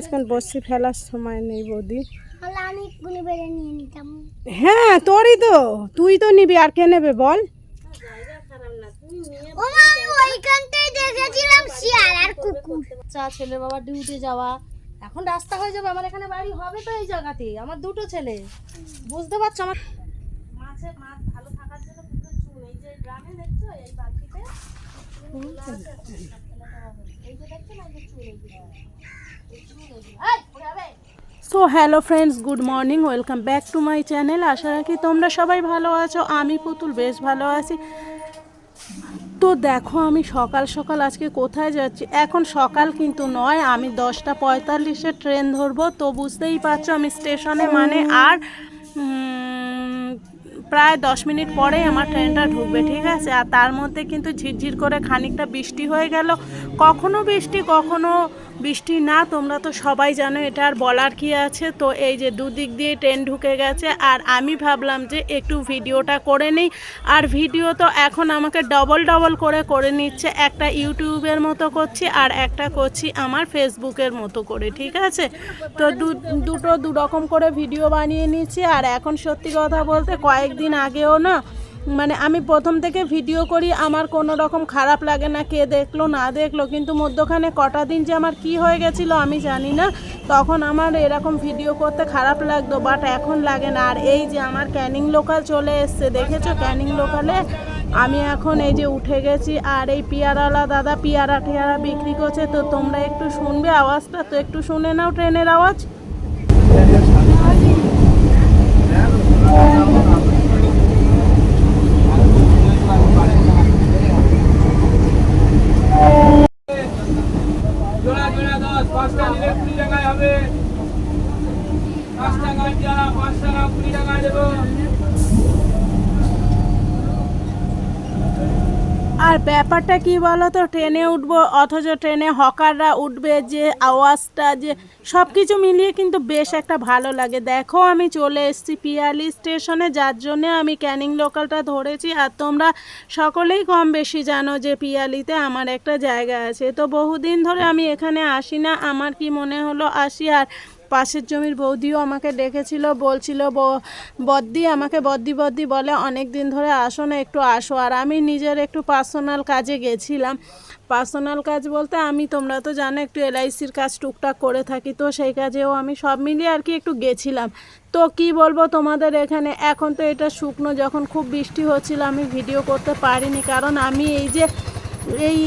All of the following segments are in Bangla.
আজকাল বসি ফেলার সময় নেই বৌদি। তাহলে আমি গুলি বেড়ে নিয়ে নিতাম। হ্যাঁ তোরই তো। তুই তো নিবি আর কে নেবে বল? চা ছেলে বাবা ডিউটি যাওয়া। এখন রাস্তা হয়ে যাবে আমার এখানে বাড়ি হবে তো এই জায়গাতে। আমার দুটো ছেলে। বুঝতে পারছ আমার? মাছের মাছ ভালো থাকার জন্য চুন এই যে গ্রামে দেখছ এই বালতিতে এই যে দেখছ না এই যে চুন। So hello friends good morning welcome back to my channel আশা রাখি তোমরা সবাই ভালো আছো, আমি পুতুল বেশ ভালো আছি। তো দেখো আমি সকাল সকাল আজকে কোথায় যাচ্ছি? এখন সকাল কিন্তু নয়, আমি দশটা পঁয়তাল্লিশে ট্রেন ধরবো, তো বুঝতেই পারছ আমি স্টেশনে মানে আর প্রায় দশ মিনিট পরেই আমার ট্রেনটা ঢুকবে, ঠিক আছে? আর তার মধ্যে কিন্তু ঝিরঝির করে খানিকটা বৃষ্টি হয়ে গেল। কখনো বৃষ্টি, কখনো বৃষ্টি না, তোমরা তো সবাই জানো এটা আর বলার কি আছে। তো এই যে দুদিক দিয়ে ট্রেন ঢুকে গেছে, আর আমি ভাবলাম যে একটু ভিডিওটা করে নিই। আর ভিডিও তো এখন আমাকে ডবল ডবল করে করে নিচ্ছে। একটা ইউটিউবের মতো করছি, আর একটা করছি আমার ফেসবুকের মতো করে, ঠিক আছে? তো দুটো দু রকম করে ভিডিও বানিয়ে নিচ্ছি, আর এখন সত্যি কথা বলতে কয়েকদিন আগেও না মানে আমি প্রথম থেকে ভিডিও করি, আমার কোনো রকম খারাপ লাগে না, কে দেখল, না দেখল, কিন্তু মধ্যখানে কটা দিন যে আমার কি হয়ে গেছিল আমি জানি না। তখন আমার এরকম ভিডিও করতে খারাপ লাগতো বাট এখন লাগে না। আর এই যে আমার ক্যানিং লোকাল চলে এসছে, দেখেছ? ক্যানিং লোকালে আমি এখন এই যে উঠে গেছি, আর এই পিয়ারালা দাদা পিয়ারা টিয়ারা বিক্রি করছে, তো তোমরা একটু শুনবে আওয়াজটা? তো একটু শুনে নাও ট্রেনের আওয়াজ। পাঁচটা নিলে কুড়ি টাকায় হবে। পাঁচ টাকা দেওয়া পাঁচ টাকা কুড়ি টাকায় দেবো। আর ব্যাপারটা কি বলো তো ট্রেনে উঠবো, অথচ ট্রেনে হকাররা উঠবে যে আওয়াজটা, যে সব কিছু মিলিয়ে কিন্তু বেশ একটা ভালো লাগে। দেখো, আমি চলে এসেছি পিয়ালি স্টেশনে, যার জন্য আমি ক্যানিং লোকালটা ধরেছি। আর তোমরা সকলেই কম বেশি জানো যে পিয়ালিতে আমার একটা জায়গা আছে। তো বহুদিন ধরে আমি এখানে আসি না, আমার কি মনে হলো আসি? আর পাশের জমির বৌদিও আমাকে ডেকেছিল, বলছিল বদ্দি আমাকে বদ্দি বদ্দি বলে, অনেক দিন ধরে আসো না, একটু আসো। আর আমি নিজের একটু পার্সোনাল কাজে গেছিলাম। পার্সোনাল কাজ বলতে আমি, তোমরা তো জানো, একটু এলআইসির কাজ টুকটাক করে থাকি, তো সেই কাজেও আমি সব মিলিয়ে আর কি একটু গেছিলাম। তো কি বলব তোমাদের এখানে? এখন তো এটা শুকনো, যখন খুব বৃষ্টি হচ্ছিল, আমি ভিডিও করতে পারিনি। কারণ আমি এই যে, এই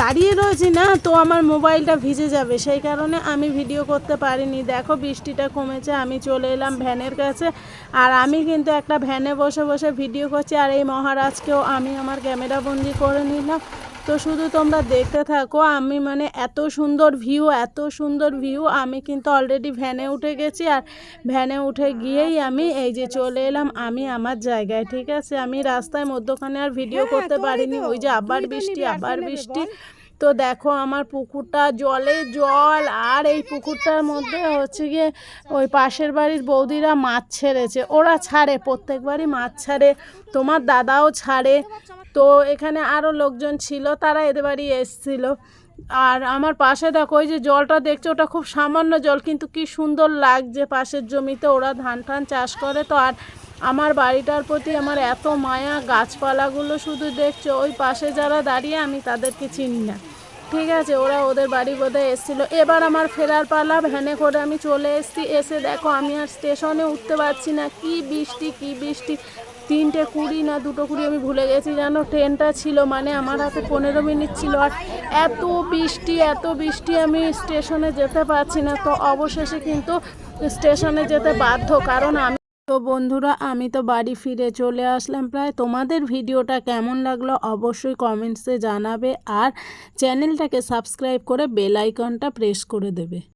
দাঁড়িয়ে রয়েছি না, তো আমার মোবাইলটা ভিজে যাবে। সেই কারণে আমি ভিডিও করতে পারিনি। দেখো, বৃষ্টিটা কমেছে, আমি চলে এলাম ভ্যানের কাছে। আর আমি কিন্তু একটা ভ্যানে বসে বসে ভিডিও করছি। আর এই মহারাজকেও আমি আমার ক্যামেরা বন্দি করে নিলাম। তো শুধু তোমরা দেখতে থাকো আমি মানে এত সুন্দর ভিউ এত সুন্দর ভিউ আমি কিন্তু অলরেডি ভ্যানে উঠে গেছি আর ভ্যানে উঠে গিয়েই আমি এই যে চলে এলাম আমি আমার জায়গায় ঠিক আছে? আমি রাস্তায় মধ্যখানে আর ভিডিও করতে পারিনি ওই যে আবার বৃষ্টি আবার বৃষ্টি। তো দেখো আমার পুকুরটা জলে জল আর এই পুকুরটার মধ্যে হচ্ছে গিয়ে ওই পাশের বাড়ির বৌদিরা মাছ ছেড়েছে ওরা ছাড়ে প্রত্যেকবারই মাছ ছাড়ে তোমার দাদাও ছাড়ে। তো এখানে আরও লোকজন ছিল, তারা এদের বাড়ি এসছিল। আর আমার পাশে দেখো, ওই যে জলটা দেখছ, ওটা খুব সামান্য জল, কিন্তু কি সুন্দর লাগছে পাশের জমিতে। ওরা ধান টান চাষ করে তো, আর আমার বাড়িটার প্রতি আমার এত মায়া, গাছপালাগুলো শুধু দেখছ, ওই পাশে যারা দাঁড়িয়ে, আমি তাদেরকে চিনি না। ঠিক আছে, ওরা ওদের বাড়ি বোধহয় এসেছিল। এবার আমার ফেরার পালা, ভ্যানে করে আমি চলে এসেছি। এসে দেখো, আমি আর স্টেশনে উঠতে পারছি না। কি বৃষ্টি কি বৃষ্টি। তিনটে কুড়ি না দুটো কুড়ি আমি ভুলে গেছি জানো ট্রেনটা ছিল মানে আমার হাতে পনেরো মিনিট ছিল আর এত বৃষ্টি এত বৃষ্টি আমি স্টেশনে যেতে পারছি না। তো অবশেষে কিন্তু স্টেশনে যেতে বাধ্য, কারণ আমি তো বন্ধুরা, আমি তো বাড়ি ফিরে চলে আসলাম। প্রায় তোমাদের ভিডিওটা কেমন লাগল অবশ্যই কমেন্টসে জানাবে আর চ্যানেলটাকে সাবস্ক্রাইব করে বেল আইকনটা প্রেস করে দেবে।